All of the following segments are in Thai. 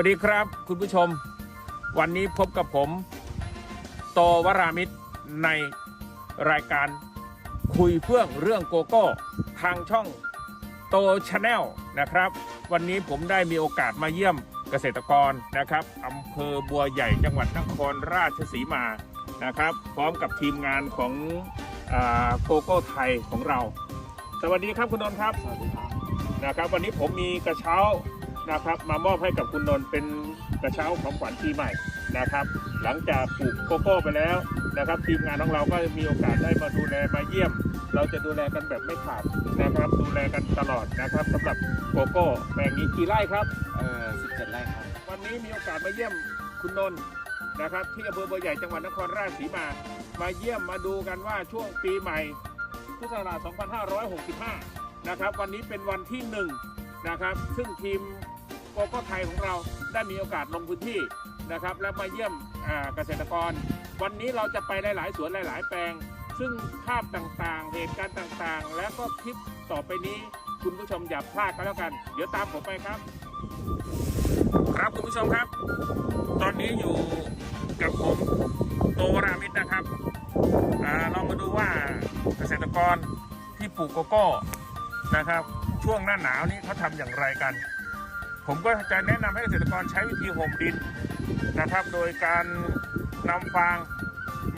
วัสดีครับ คุณผู้ชม วันนี้พบกับผม โตวรามิตรในรายการคุยเพื่องเรื่องโกโก้ ทางช่องโตชาแนลนะครับ วันนี้ผมได้มีโอกาสมาเยี่ยมเกษตรกรนะครับอำเภอบัวใหญ่จังหวัดนครราชสีมานะครับ พร้อมกับทีมงานของอาโกโก้ไทยของเรา สวัสดีครับคุณนนท์ครับสวัสดีครับนะครับ วันนี้ผมมีกระเช้า นะครับ มามอบให้กับคุณนนท์เป็นกระเช้าของขวัญปีใหม่นะครับ หลังจากปลูกโกโก้ไปแล้วนะครับทีมงานของเราก็มีโอกาสได้มาดูแลมาเยี่ยม เราจะดูแลกันแบบไม่ขาดนะครับ ดูแลกันตลอดนะครับสำหรับโกโก้แปลงนี้กี่ไร่ครับเอ่อ17ไร่ครับ วันนี้มีโอกาสมาเยี่ยมคุณนนท์นะครับ ที่อำเภอบัวใหญ่จังหวัดนครราชสีมา มาเยี่ยมมาดูกันว่าช่วงปีใหม่พุทธศักราช2565 นะครับ วันนี้เป็นวันที่หนึ่งนะครับ ซึ่งทีมโกโก้ไทยของเราได้มีโอกาสลงพื้นที่นะครับ และมาเยี่ยมเกษตรกร วันนี้เราจะไปหลาย ๆ สวนหลาย ๆ แปลง ซึ่งภาพต่างๆ เหตุการณ์ต่างๆ และก็คลิปต่อไปนี้คุณผู้ชมอย่าพลาดกันแล้วกัน เดี๋ยวตามผมไปครับ ครับคุณผู้ชมครับ ตอนนี้อยู่กับผมโตวรามิตรนะครับอ่าเรามาดูว่าเกษตรกรที่ปลูกโกโก้นะครับ ช่วงหน้าหนาวนี้เขาทำอย่างไรกัน ผมก็จะแนะนำให้เกษตรกรใช้วิธีห่มดินนะครับ โดยการนำฟาง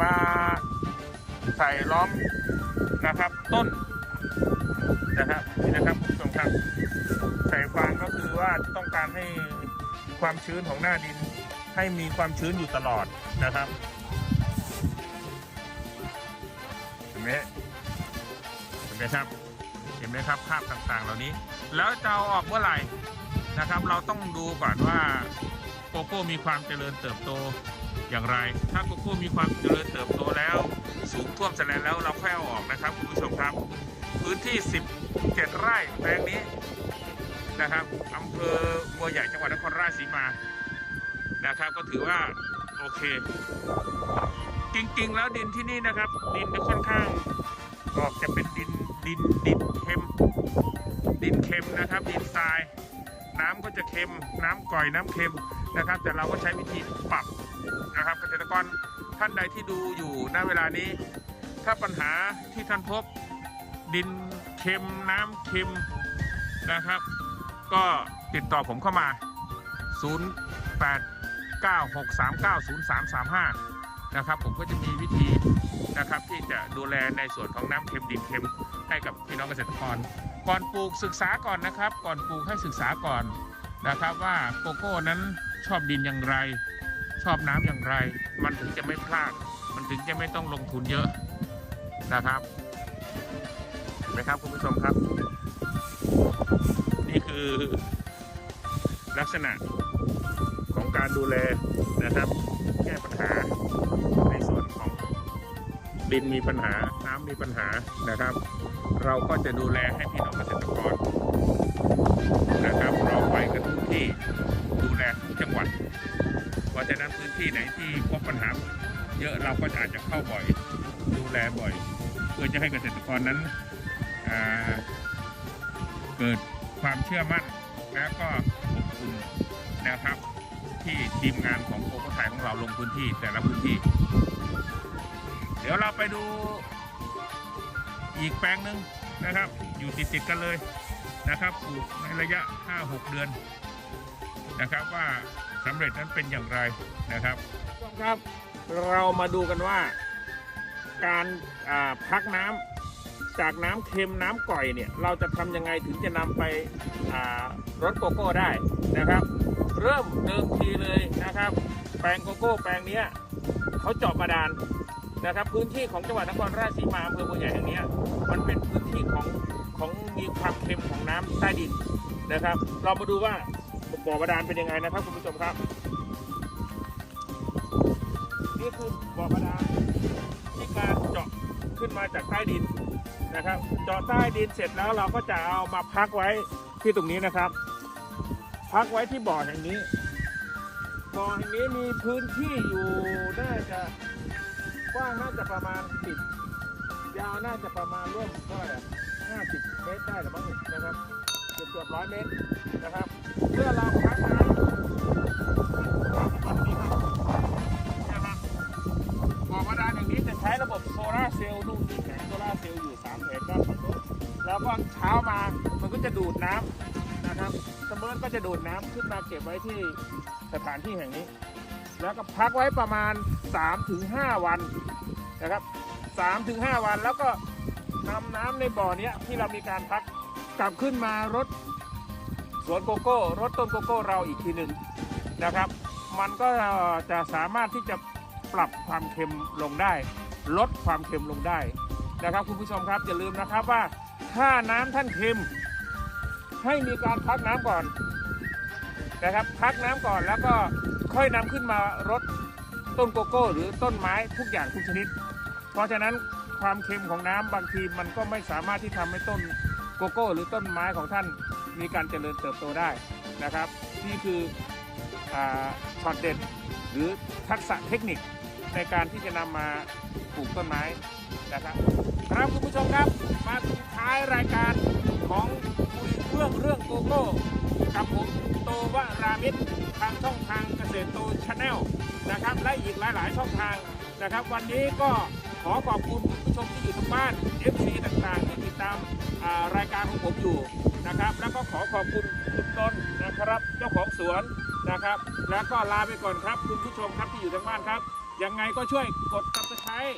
มาใส่ล้อมนะครับ ต้นนะครับนี่นะครับคุณผู้ชมครับใส่ฟางก็คือว่าต้องการให้ความชื้นของหน้าดินให้มีความชื้นอยู่ตลอดนะครับเห็นไหมเห็นไหมครับเห็นไหมครับภาพต่างๆ เหล่านี้ แล้วจะเอาออกเมื่อไหร่ นะครับ เราต้องดูก่อนว่าโกโก้มีความเจริญเติบโตอย่างไร ถ้าโกโก้มีความเจริญเติบโตแล้ว สูงท่วมแสลงแล้วเราค่อยเอาออกนะครับคุณผู้ชมครับ พื้นที่ 17 ไร่แปลงนี้นะครับอำเภอบัวใหญ่จังหวัดนครราชสีมานะครับ ก็ถือว่าโอเค จริงๆ แล้วดินที่นี่นะครับ ดินค่อนข้างออกจะเป็นดินดินดินเค็ม ดินเค็มนะครับ ดินทราย น้ำก็จะเค็มน้ำก่อยน้ำเค็มนะครับ แต่เราก็ใช้วิธีปรับนะครับ เกษตรกรท่านใดที่ดูอยู่ณเวลานี้ ถ้าปัญหาที่ท่านพบดินเค็มน้ำเค็มนะครับ ก็ติดต่อผมเข้ามา 0896390335 นะครับ ผมก็จะมีวิธีนะครับที่จะดูแลในส่วนของน้ำเค็มดินเค็มให้กับพี่น้องเกษตรกร ก่อนปลูกศึกษาก่อนนะครับ ก่อนปลูกให้ศึกษาก่อนนะครับว่าโกโก้นั้นชอบดินอย่างไร ชอบน้ำอย่างไร มันถึงจะไม่พลาด มันถึงจะไม่ต้องลงทุนเยอะนะครับเห็นไหมครับคุณผู้ชมครับ นี่คือลักษณะของการดูแลนะครับ แก้ปัญหา ดินมีปัญหาน้ำมีปัญหานะครับ เราก็จะดูแลให้พี่น้องเกษตรกรนะครับเราไปกันทุกที่ดูแลทุกจังหวัดเพราะฉะนั้นพื้นที่ไหนที่พบปัญหาเยอะเราก็อาจจะเข้าบ่อย ดูแลบ่อย เพื่อจะให้เกษตรกรนั้นเกิดความเชื่อมั่นและก็อบอุ่นนะครับที่ทีมงานของโกโก้ไทยของเราลงพื้นที่แต่ละพื้นที่ ไปดูอีกแปลงหนึ่งนะครับ อยู่ติดติดๆกันเลยนะครับปลูกในระยะ 5-6 เดือนนะครับว่าสำเร็จนั้นเป็นอย่างไรนะครับครับเรามาดูกันว่าการอ่าพักน้ำจากน้ำเค็มน้ำก่อยเนี่ยเราจะทำยังไงถึงจะนำไปอ่ารดโกโก้ได้นะครับ เริ่มเดิมทีเลยนะครับ แปลงโกโก้แปลงนี้เขาเจาะบาดาล นะครับพื้นที่ของจังหวัดนครราชสีมาอำเภอบัวใหญ่แห่งนี้มันเป็นพื้นที่ของของมีความเค็มของน้ำใต้ดินนะครับ เรามาดูว่าบ่อบาดาลเป็นยังไงนะครับคุณผู้ชมครับ นี่คือบ่อบาดาลที่การเจาะขึ้นมาจากใต้ดินนะครับ เจาะใต้ดินเสร็จแล้วเราก็จะเอามาพักไว้ที่ตรงนี้นะครับ พักไว้ที่บ่อแห่งนี้บ่อแห่งนี้มีพื้นที่อยู่น่าจะ กว้างน่าจะประมาณสิบยาวน่าจะประมาณร่วมเท่าไหร่ห้าสิบเมตรได้หรือมั้งนะครับเกือบเกือบร้อยเมตรนะครับ เมื่อเราคพักไม้บ่อบาดาอย่างนี้จะใช้ระบบโซลาเซลล์นู่นนี่แข็งโซลาเซลล์อยู่สามแผงด้านบนแล้วก็เช้ามามันก็จะดูดน้ำนะครับสมมติก็จะดูดน้ำขึ้นมาเก็บไว้ที่สถานที่แห่งนี้ แล้วก็พักไว้ประมาณ 3-5 วันนะครับ3-5 วันแล้วก็นำน้ำในบ่อเนี้ยที่เรามีการพักกลับขึ้นมารดสวนโกโก้รดต้นโกโก้เราอีกทีหนึ่งนะครับ มันก็จะสามารถที่จะปรับความเค็มลงได้ ลดความเค็มลงได้นะครับ คุณผู้ชมครับอย่าลืมนะครับว่าถ้าน้ำท่านเค็ม ให้มีการพักน้ำก่อนนะครับ พักน้ำก่อนแล้วก็ ค่อยนำขึ้นมารดต้นโกโก้ หรือต้นไม้ทุกอย่างทุกชนิด เพราะฉะนั้นความเค็มของน้ำบางทีมันก็ไม่สามารถที่ทำให้ต้นโกโก้ หรือต้นไม้ของท่านมีการเจริญเติบโตได้นะครับ นี่คืออช็อตเด็ดหรือทักษะเทคนิคในการที่จะนำมาปลูกต้นไม้นะครับครับคุณผู้ชมครับมาถึงท้ายรายการของคุยเรื่องเรื่องโกโก้กับผมโตวรามิตรทางช่องทาง ษตรโตชาแนลนะครับ และอีกหลาย ๆ ช่องทางนะครับ วันนี้ก็ขอขอบคุณคุณผู้ชมที่อยู่ทางบ้าน FC ต่าง ๆ ที่ติดตามรายการของผมอยู่นะครับ แล้วก็ขอขอบคุณคุณต้นนะครับ เจ้าของสวนนะครับ แล้วก็ลาไปก่อนครับ คุณผู้ชมครับที่อยู่ทางบ้านครับ ยังไงก็ช่วยกด subscribe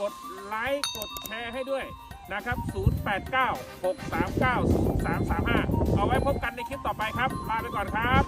กดไลค์ กดแชร์ให้ด้วยนะครับ 089 639 0335 เอาไว้พบกันในคลิปต่อไปครับ ลาไปก่อนครับ